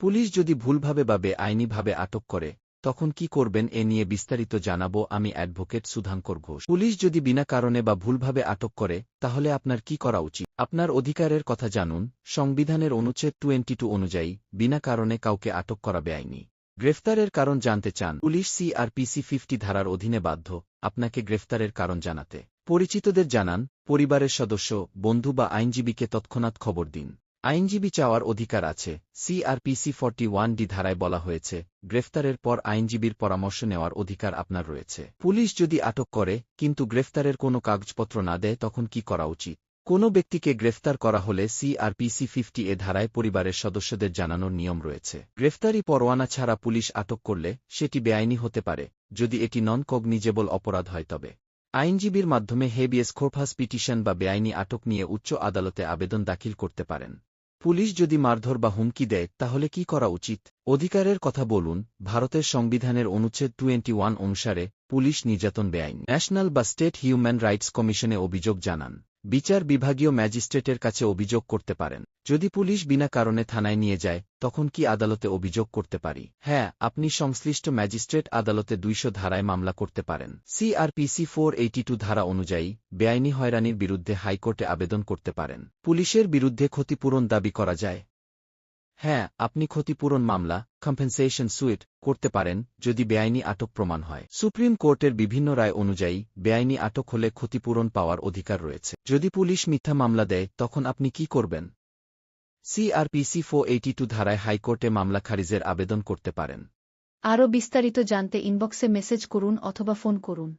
Police যদি ভুলভাবে বা বেআইনিভাবে আটক করে, তখন কি করবেন এ নিয়ে বিস্তারিত জানাব আমি অ্যাডভোকেট সুধাঙ্কর ঘোষ। পুলিশ যদি বিনা কারণে বা ভুলভাবে আটক করে, তাহলে আপনার কি করা উচিত? আপনার অধিকারের কথা জানুন, সংবিধানের অনুচ্ছেদ টোয়েন্টি টু অনুযায়ী, বিনা কারণে কাউকে আটক করা বেআইনি। গ্রেফতারের কারণ জানতে চান। পুলিশ সিআরপিসি ফিফটি ধারার অধীনে বাধ্য, আপনাকে গ্রেফতারের কারণ জানাতে। পরিচিতদের জানান, পরিবারের সদস্য, বন্ধু বা আইনজীবীকে তৎক্ষণাৎ খবর দিন। আইনজীবী চাওয়ার অধিকার আছে। সিআরপিসি ফর্টি ওয়ান ডি ধারায় বলা হয়েছে, গ্রেফতারের পর আইনজীবীর পরামর্শ নেওয়ার অধিকার আপনার রয়েছে। পুলিশ যদি আটক করে, কিন্তু গ্রেফতারের কোনো কাগজপত্র না দেয়, তখন কি করা উচিত? কোনো ব্যক্তিকে গ্রেফতার করা হলে সিআরপিসি ফিফটি এ ধারায় পরিবারের সদস্যদের জানানোর নিয়ম রয়েছে। গ্রেফতারি পরোয়ানা ছাড়া পুলিশ আটক করলে, সেটি বেআইনি হতে পারে, যদি এটি নন কগনিজেবল অপরাধ হয় তবে। আইনজীবীর মাধ্যমে হেবিএস খোরফাস পিটিশন বা বেআইনি আটক নিয়ে উচ্চ আদালতে আবেদন দাখিল করতে পারেন। পুলিশ যদি মারধর বা হুমকি দেয়, তাহলে কি করা উচিত? অধিকারের কথা বলুন, ভারতের সংবিধানের অনুচ্ছেদ টোয়েন্টি ওয়ান অনুসারে পুলিশ নির্যাতন বেআইন। ন্যাশনাল বা স্টেট হিউম্যান রাইটস কমিশনে অভিযোগ জানান। বিচার বিভাগীয় ম্যাজিস্ট্রেটের কাছে অভিযোগ করতে পারেন। যদি পুলিশ বিনা কারণে থানায় নিয়ে যায়, তখন কি আদালতে অভিযোগ করতে পারি? হ্যাঁ আপনি সংশ্লিষ্ট ম্যাজিস্ট্রেট আদালতে দুইশো ধারায় মামলা করতে পারেন। সিআরপিসি ফোর এইটি টু ধারা অনুযায়ী, বেআইনি হয়রানির বিরুদ্ধে হাইকোর্টে আবেদন করতে পারেন। পুলিশের বিরুদ্ধে ক্ষতিপূরণ দাবি করা যায়। হ্যাঁ আপনি ক্ষতিপূরণ মামলা কম্পেনসেশন সুইট করতে পারেন যদি বেআইনি আটক প্রমাণ হয়। সুপ্রিম কোর্টের বিভিন্ন রায় অনুযায়ী, বেআইনি আটক হলে ক্ষতিপূরণ পাওয়ার অধিকার রয়েছে। যদি পুলিশ মিথ্যা মামলা দেয়, তখন আপনি কি করবেন? সিআরপিসি ফো এইটি টু ধারায় হাইকোর্টে মামলা খারিজের আবেদন করতে পারেন। আরও বিস্তারিত জানতে ইনবক্সে মেসেজ করুন অথবা ফোন করুন।